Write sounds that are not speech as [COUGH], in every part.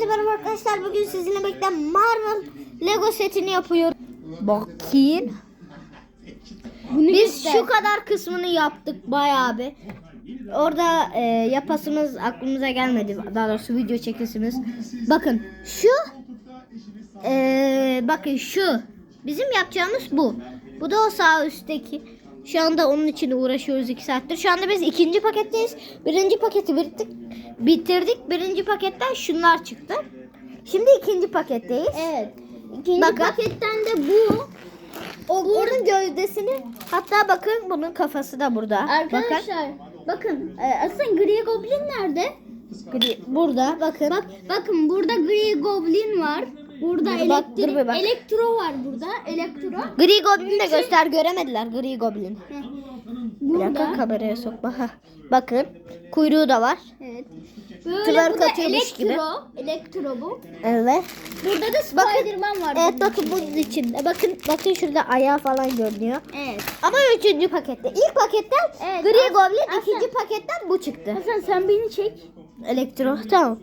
Merhaba arkadaşlar bugün sizinle birlikte Marvel Lego setini yapıyoruz. Bakayım. Biz şu kadar kısmını yaptık bayağı bir. Orada e, yapasımız aklımıza gelmedi. Daha doğrusu video çekesimiz. Bakın şu e, bakın şu bizim yapacağımız bu. Bu da o sağ üstteki. Şu anda onun için uğraşıyoruz iki saattir. Şu anda biz ikinci paketteyiz. Birinci paketi bitirdik. Bitirdik. Birinci paketten şunlar çıktı. Şimdi ikinci paketteyiz. Evet. İkinci Bakın. paketten de bu. O, onun gövdesini hatta bakın bunun kafası da burada. Bakın. Arkadaşlar bakın e, aslında Gri Goblin nerede? Gri- burada bakın. Bak bakın burada Gri Goblin var. Burada Dur bak, elektrik, dur bir bak. elektro var burada. Elektro. Gri Goblin'i de göster göremediler Gri Goblin. Bir dakika kameraya sokma. Bakın kuyruğu da var. Evet. Böyle Twerk atıyormuş elektro. gibi. Elektro bu. Evet. Burada da Spiderman var. Evet bakın bunun içinde. Bakın bakın şurada ayağı falan görünüyor. Evet. Ama üçüncü pakette. İlk paketten Evet, Gri Goblin, ikinci paketten bu çıktı. Hasan sen beni çek. Elektro. Tamam.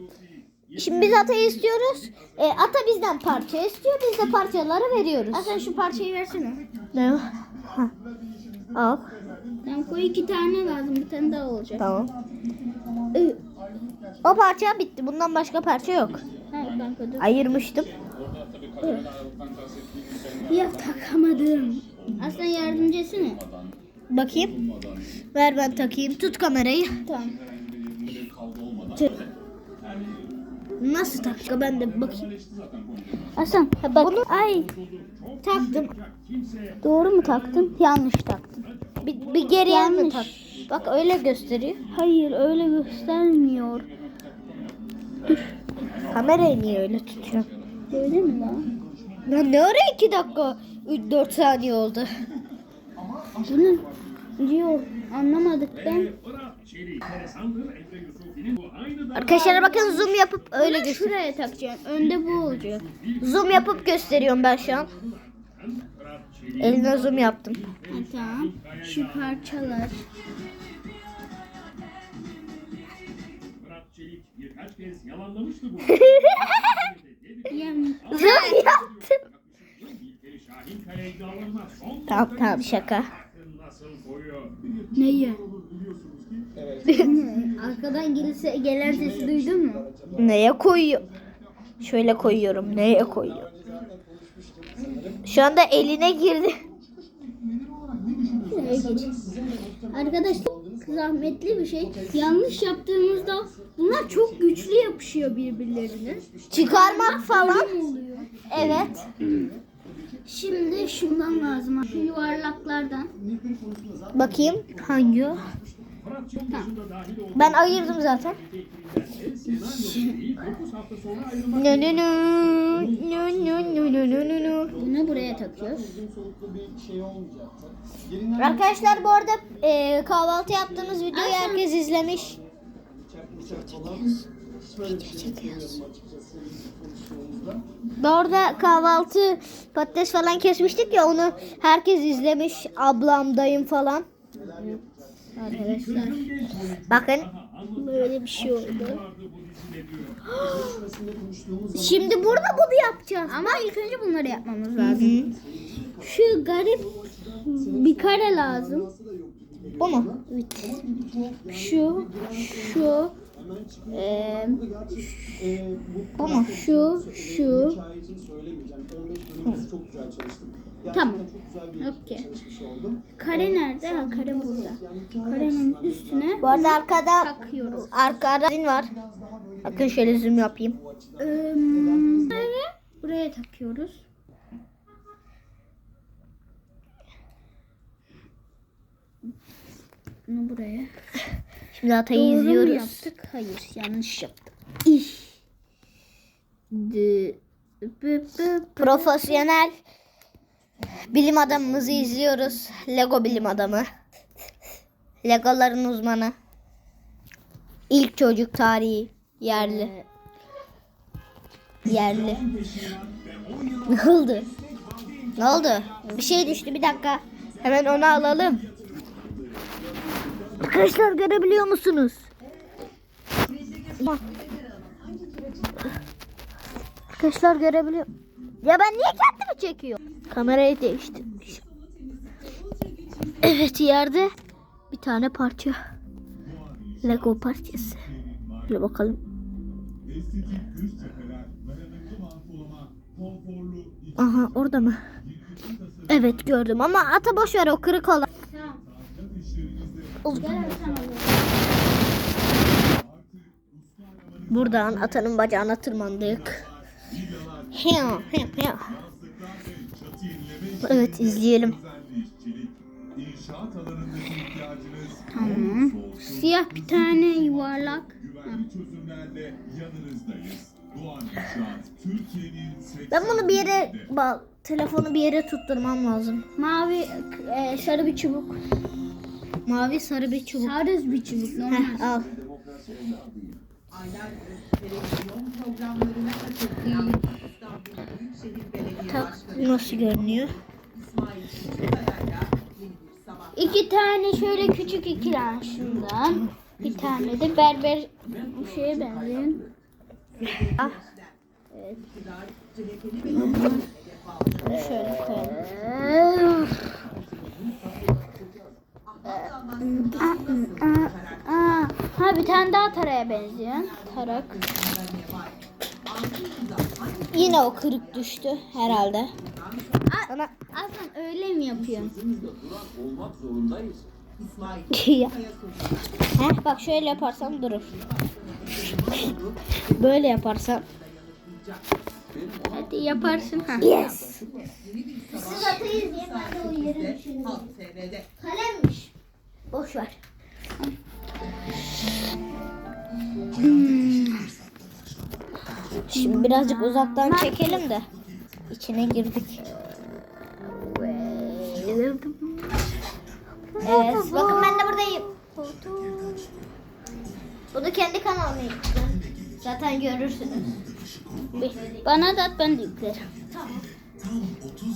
Şimdi biz Ata'yı istiyoruz. E, Ata bizden parça istiyor. Biz de parçaları veriyoruz. Hasan şu parçayı versene. Ne? Ha. Al. Ben koy iki tane lazım. Bir tane daha olacak. Tamam. Ü- O parça bitti. Bundan başka parça yok. Ha kanka dur. Ayırmıştım. Ya takamadım. Aslan yardımcı etsene. Bakayım. Ver ben takayım. Tut kamerayı. Tamam. Nasıl takacak? Ben de bakayım. Aslan bak. Ay Taktım. doğru mu taktın? Yanlış taktın. Bir, bir geriye mi Yanlış. tak? Bak öyle gösteriyor. Hayır öyle göstermiyor. Kamerayı niye öyle tutuyor? Öyle mi lan? Ya ne ara 2 dakika 3-4 saniye oldu. Bunu diyor anlamadık ben. Arkadaşlar bakın zoom yapıp öyle göster. şuraya takacağım. Önde bu olacak. Zoom yapıp gösteriyorum ben şu an. Eline zoom yaptım. Ha, tamam. Şu parçalar. Birkaç kez yalanlamıştı bu. Yem. Zoom yaptım. Tamam tamam şaka. bakın Arkadan gelirse gelen sesi duydun mu? Neye koyuyor? Şöyle koyuyorum. Neye koyuyor? Şu anda eline girdi. Arkadaşlar zahmetli bir şey. Yanlış yaptığımızda bunlar çok güçlü yapışıyor birbirlerine. Çıkarmak falan. Evet. Şimdi şundan lazım. Şu yuvarlaklardan. Bakayım hangi o? Ben ayırdım zaten. senaryo 9 hafta sonra ayrılmak Nö nö nö. Nö nö nö nö nö nö nö. Bunu buraya takıyoruz. Arkadaşlar bu arada e, kahvaltı yaptığımız videoyu herkes izlemiş. Bu arada kahvaltı patates falan kesmiştik ya onu herkes izlemiş. Ablam, dayım falan. Arkadaşlar Bakın böyle bir şey oldu. şimdi burada bunu yapacağız. Ama ilk önce bunları yapmamız lazım. Şu garip bir kare lazım. Bu mu? Şu, şu, eee, Bu mu? şu, şu. Tamam. Okey. Kare nerede? Ha, kare burada. Karenin üstüne Bu arada arkada takıyoruz. arkada zin var. Bakın şöyle zoom yapayım. Eee, buraya, buraya takıyoruz. Bunu buraya. Şimdi Atay'ı Doğru mu izliyoruz. yaptık? Hayır, yanlış yaptık. Bı- Profesyonel bilim adamımızı izliyoruz. Lego bilim adamı. Legoların uzmanı. İlk çocuk tarihi. Yerli. Yerli. Ne oldu? Ne oldu? Bir şey düştü bir dakika. Hemen onu alalım. Arkadaşlar görebiliyor musunuz? Bak. Arkadaşlar görebiliyor. Ya ben niye kendimi çekiyorum? Kamerayı değiştirmiş. Evet yerde bir tane parça. Lego parçası. Şöyle bakalım. Aha orada mı? Evet gördüm ama ata boş ver o kırık olan. Buradan atanın bacağına tırmandık. Hiya, hiya, hiya. Evet izleyelim. Tamam. Siyah bir tane yuvarlak. güvenli çözümlerle yanınızdayız. Doğan İnşaat, Türkiye'nin 80 Ben bunu bir yere bak telefonu bir yere tutturmam lazım. Mavi e, sarı bir çubuk. Mavi sarı bir çubuk. Sarı bir çubuk normal. Heh, al. Tak nasıl görünüyor? İki tane şöyle küçük iki tane şundan. Bir tane de berber bir şeye benzeyen. Ah. Şöyle koyalım. Ha bir tane daha taraya benzeyen. Tarak. Yine o kırık düştü herhalde. Sana Aslan öyle mi yapıyorsun? ya. Heh, bak şöyle yaparsam durur. Böyle yaparsam. Hadi yaparsın. Ha. Yes. Siz atayız diye ben de o yere düşündüm. Kalemmiş. Boş ver. Şimdi birazcık uzaktan çekelim de içine girdik. Evet, bakın ben de buradayım. Bunu kendi kanalıma. Zaten görürsünüz. Bana da at ben de yüklerim.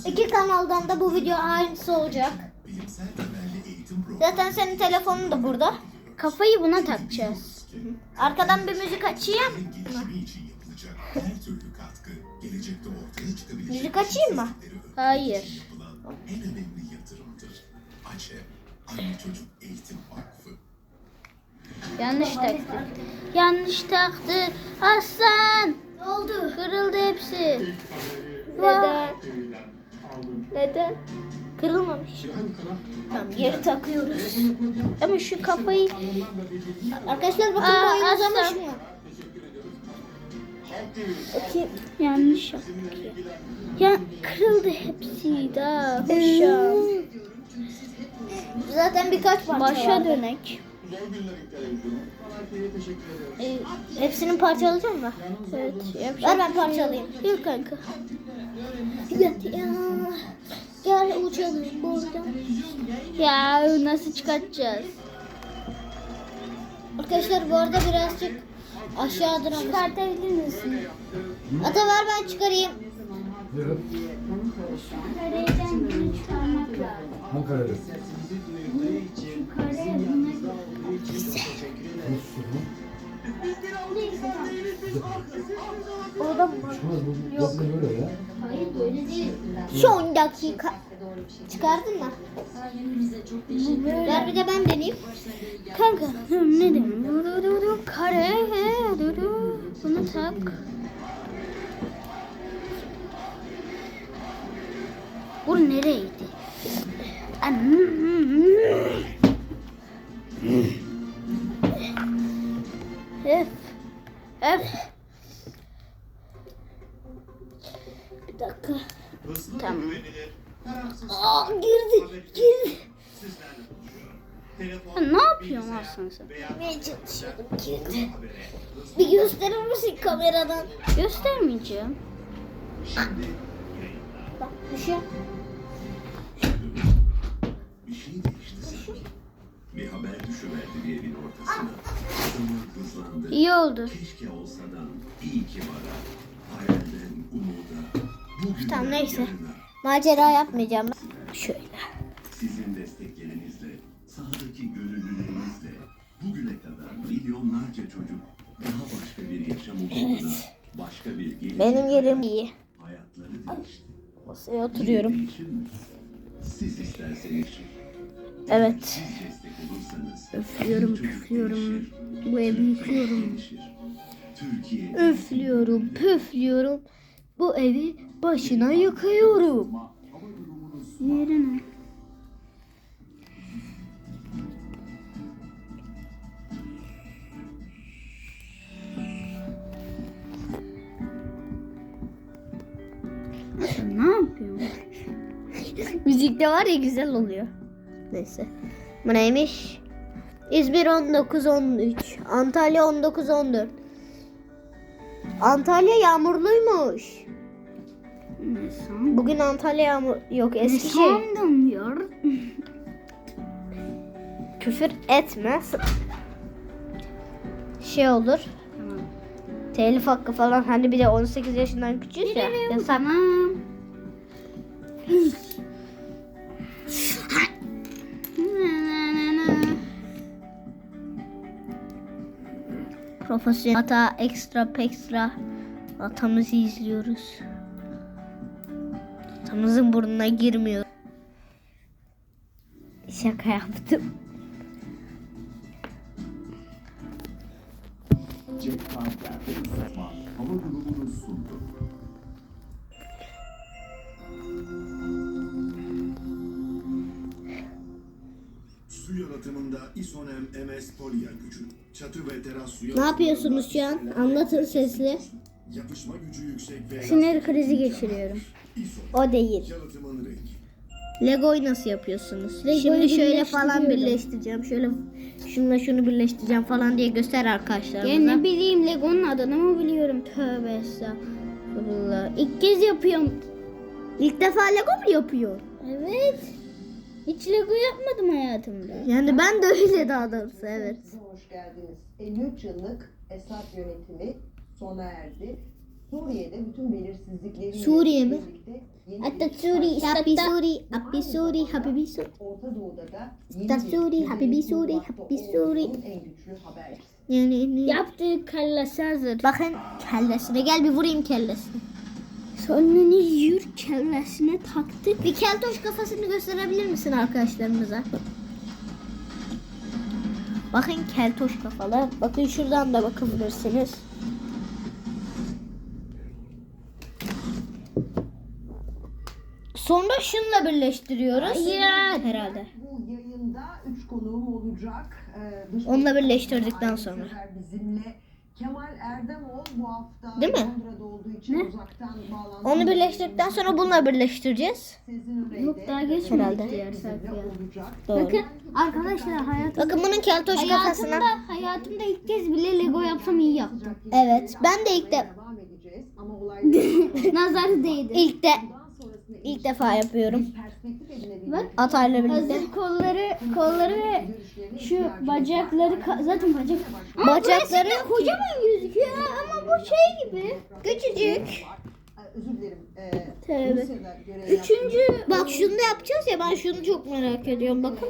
İki kanaldan da bu video aynısı olacak. Zaten senin telefonun da burada. Kafayı buna takacağız. Arkadan bir müzik açayım. [LAUGHS] Müzik açayım mı? Hayır. en önemli yatırımdır. AÇE, Anne Çocuk Eğitim Vakfı. Yanlış taktı. Yanlış taktı. Aslan. Ne oldu? Kırıldı hepsi. Neden? Neden? Kırılmamış. Tamam geri takıyoruz. Ama şu kafayı Arkadaşlar bakın Aa, boyun uzamış aslan. Bakayım. yanlış yaptık ya. Ya kırıldı hepsi daha. Başa. Zaten birkaç parça Başa vardı. dönek. Ee, hepsini parçalayacağım mı? Evet. Ver ben parçalayayım. Yok kanka. Ya, ya. Gel uçalım buradan. Ya nasıl çıkartacağız? Arkadaşlar bu arada birazcık aşağıdır ama. Çıkartabilir misin? Ata ver ben çıkarayım. Kareden bunu çıkarmak lazım. Ankara'da. Kareye Orada mı? Çıkmaz bu. Yok. böyle ya. Hayır böyle değil. Son dakika. Çıkardın mı? Ver bir de ben deneyeyim. Kanka ne diyeyim? Dur, dur, dur, dur. Kare. Bunu tak. Bu nereydi? Öf. Öf. Bir dakika. Tamam. Aa girdi. Girdi. Ya ne yapıyorsun aslında sen? Ne çalışıyordum girdi. Bir gösterir misin kameradan? Göstermeyeceğim. Bak. Bir şey değişti. Bir haber düşüverdi bir evin ortasına. Zaman hızlandı. İyi oldu. Keşke olsadan iyi ki var. Hayalden umuda. Bugün Tamam neyse. Macera yapmayacağım. Şöyle. Sizin desteklerinizle, sahadaki gönüllülerinizle bugüne kadar milyonlarca çocuk daha başka bir yaşam umuduna, başka bir gelişti. Benim yerim iyi. Hayatları değişti. Masaya oturuyorum. Siz isterseniz. Evet. Olursanız. Üflüyorum, çocuk püflüyorum. Bu evi yıkıyorum. Üflüyorum, püflüyorum. Bu evi başına yıkıyorum. Yerine. Ne yapıyorsun? Müzikte var ya güzel oluyor. Neyse. Bu neymiş? İzmir 19-13. Antalya 19-14. Antalya yağmurluymuş. Ne? Bugün Antalya yağmur... Yok Ne Eskişehir. sandın ya? [LAUGHS] Küfür etme. Şey olur. Tamam. Telif hakkı falan hani bir de 18 yaşından küçüğüz ya. Yasak. Tamam. Profesyonel hata ekstra pekstra atamızı izliyoruz. Atamızın burnuna girmiyor. Şaka yaptım. Su yalıtımında isonem MS polyer gücü. Çatı ve teras su Ne yapıyorsunuz şu an? Anlatın sesli. Yapışma gücü yüksek ve Sinir krizi geçiriyorum. İso. O değil. Yalıtımın rengi. Lego'yu nasıl yapıyorsunuz? Lego'yu Şimdi şöyle falan birleştiriyorum. birleştireceğim. Şöyle şununla şunu birleştireceğim falan diye göster Ya arkadaşlarımıza. ne bileyim Lego'nun adını mı biliyorum? Tövbe estağfurullah. İlk kez yapıyorum. İlk defa Lego mu yapıyor? Evet. Hiç Lego yapmadım hayatımda. Yani ben de öyle daha doğrusu evet. Hoş geldiniz. 53 yıllık Esad yönetimi sona erdi. Suriye'de bütün belirsizlikleriyle Suriye mi? birlikte yeni Hatta bir Suri, Happy. Suri, Happy Suri, Habibi Suri. Orta Doğu'da da yeni Hatta bir Suri, Habibi Suri, Happy Suri. olduğunun en güçlü habercisi. Yani Yaptığı kallası hazır. bakın kellesine gel bir vurayım kellesine. Sonunu yür kellesine taktık. Bir keltoş kafasını gösterebilir misin arkadaşlarımıza? Bakın keltoş kafalı. Bakın şuradan da bakabilirsiniz. Sonra şununla birleştiriyoruz. Hayır. Herhalde. Bu yayında 3 konuğum olacak. Ee, Onunla birleştirdikten sonra. Bizimle Kemal Erdemol bu hafta Değil mi? Londra'da olduğu için uzaktan bağlantı. Onu birleştirdikten sonra bununla birleştireceğiz. Yok, daha geçmedik Herhalde. diğer sayfaya. Doğru. Bakın arkadaşlar hayatımda, Bakın bunun keltoş kafasına. hayatımda, hayatımda ilk kez bile Lego yapsam iyi yaptım. Evet. Ben de ilk de Devam edeceğiz ama olayları [LAUGHS] Nazar değdi. ilk de ilk defa yapıyorum. Bak Atayla birlikte. hazır kolları, kolları ve şu bacakları zaten bacak. Ama Bacakları- kocaman gözüküyor ama bu şey gibi. Küçücük. Özür dilerim. Ee, Tövbe. Üçüncü Bak şunu da yapacağız ya ben şunu çok merak ediyorum bakın.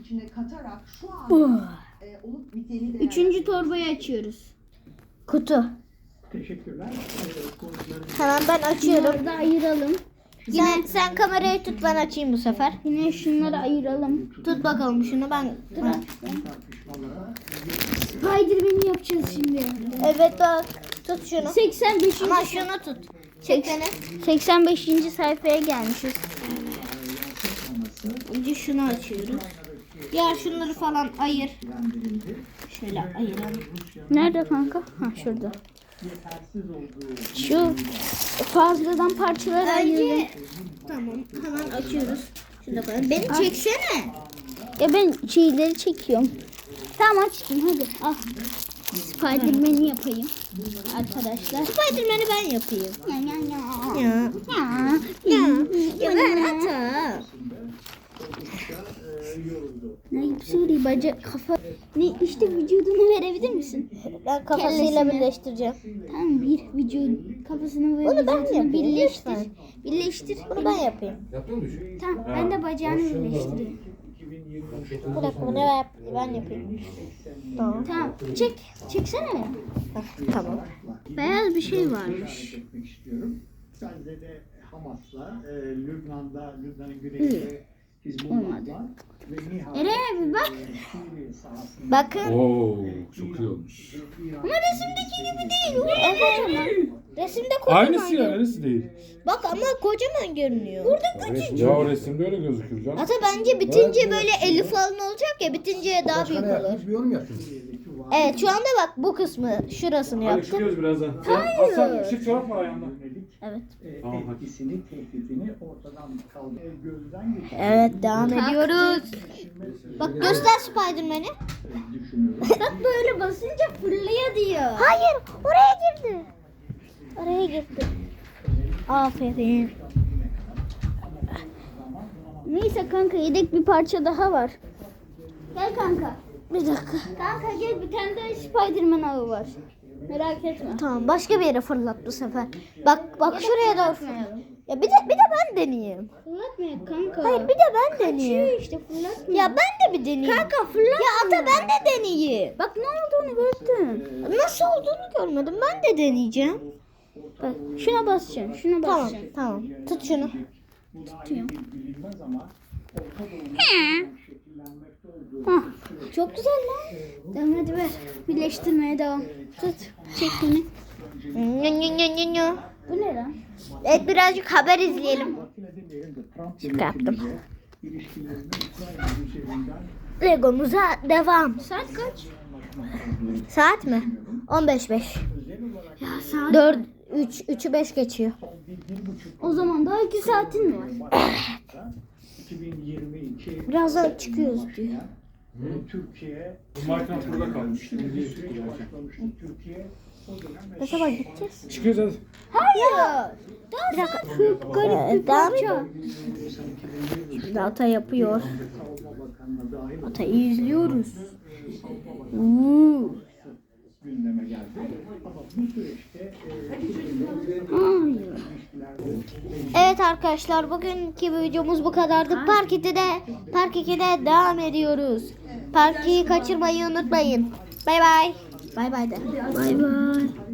İçine katarak şu an e, olup biteni üçüncü torbayı açıyoruz. Kutu. Hemen ben açıyorum. Bunları da ayıralım. Sen, sen kamerayı tut ben açayım bu sefer. Yine şunları ayıralım. Tut bakalım şunu ben. Spiderman'i yapacağız şimdi. Evet bak. Tut şunu. 85. Ama şunu tut. Çek beni. 85. sayfaya gelmişiz. Önce şunu açıyoruz. Diğer şunları falan ayır. Şöyle ayıralım. Nerede kanka? Ha şurada. Şu fazladan parçaları ayırdım. Tamam hemen açıyoruz. Şunu koyalım. Beni çeksene. Ya ben şeyleri çekiyorum. Tamam açtım hadi al. Spiderman'i yapayım. Arkadaşlar. Spiderman'i ben yapayım. Ya ya ya. Ya. Ya. Ya. Ya ben ata. [LAUGHS] Ne Suri bacak kafa. Ne işte vücudunu verebilir misin? Ben kafasıyla Kellesine. birleştireceğim. Tamam bir vücut kafasını ve Bunu ben vücudunu yapayım. birleştir. lütfen. Birleştir. Bunu ben yapayım. Yapıyor musun? Tamam ben de bacağını birleştireyim. Bir dakika bunu ben, ben yapayım. Tamam. Tamam. Çek. Çeksene. Heh, tamam. Beyaz bir şey varmış. istiyorum. Gazze'de Hamas'la, e, Lübnan'da, Lübnan'ın güneyinde Nihayet Eren abi bak. Bakın. Oo çok iyi olmuş. Ama resimdeki gibi değil. Evet. Resimde kocaman Aynısı ya görünüyor. neresi değil. Bak ama kocaman görünüyor. Burada Ya o resimde öyle gözükür canım. Ata bence bitince böyle eli falan olacak ya bitince daha büyük olur. bir yorum yaptın. Evet şu anda bak bu kısmı şurasını Hadi yaptım. çıkıyoruz birazdan. Hayır. Hasan ışık çorap var ayağında. Evet. e, Tamam, hadi. etkisini, tehditini ortadan kaldır. E, gözden geçirmek Evet devam ediyoruz. Bak göster Spiderman'i. [LAUGHS] Bak böyle basınca fırlıyor diyor. Hayır oraya girdi. Oraya girdi. Aferin. Neyse kanka yedek bir parça daha var. Gel kanka. Bir dakika. Kanka gel bir tane daha Spiderman avı var. Merak etme. Tamam başka bir yere fırlat bu sefer. Bak bak şuraya doğru. Ya bir de bir de ben deneyeyim. Fırlatmayalım kanka. Hayır bir de ben deneyeyim. Kaçıyor işte fırlatma. Ya ben de bir deneyeyim. Kanka fırlat. Ya ata ben de deneyeyim. Bak ne olduğunu gördün. Nasıl olduğunu görmedim. Ben de deneyeceğim. Bak şuna basacaksın. Şuna Tamam basacaksın. tamam. Tut şunu. Şekillenmekte olduğu Hah, çok güzel lan. Tamam hadi ver. Birleştirmeye devam. Tut. Çek beni. Nyo, nyo, nyo, nyo, nyo. Bu ne lan? Evet birazcık haber izleyelim. Şaka yaptım. yönetimiyle ilişkilerini Ukrayna üzerinden Legomuza devam. Saat kaç? Saat mi? 15.5. Ya saat. 4 3 3'ü 5 geçiyor. O zaman daha iki saatin mi var? 2022 Birazdan çıkıyoruz diyor. E, Türkiye Bu Minecraft burada kalmış. Bir süreç başlamıştı. Türkiye o dönem Ne zaman gideceğiz? Çıkıyoruz hadi. Hayır. Bir dakika. Garip bir parça. Şimdi ata yapıyor. Atayı izliyoruz. Gündeme geldi. Ama bu süreçte e. Evet arkadaşlar bugünkü videomuz bu kadardı. Park 2'de Park 2'de devam ediyoruz. Park 2'yi kaçırmayı unutmayın. Bay bay. Bay bay de. Bay bay.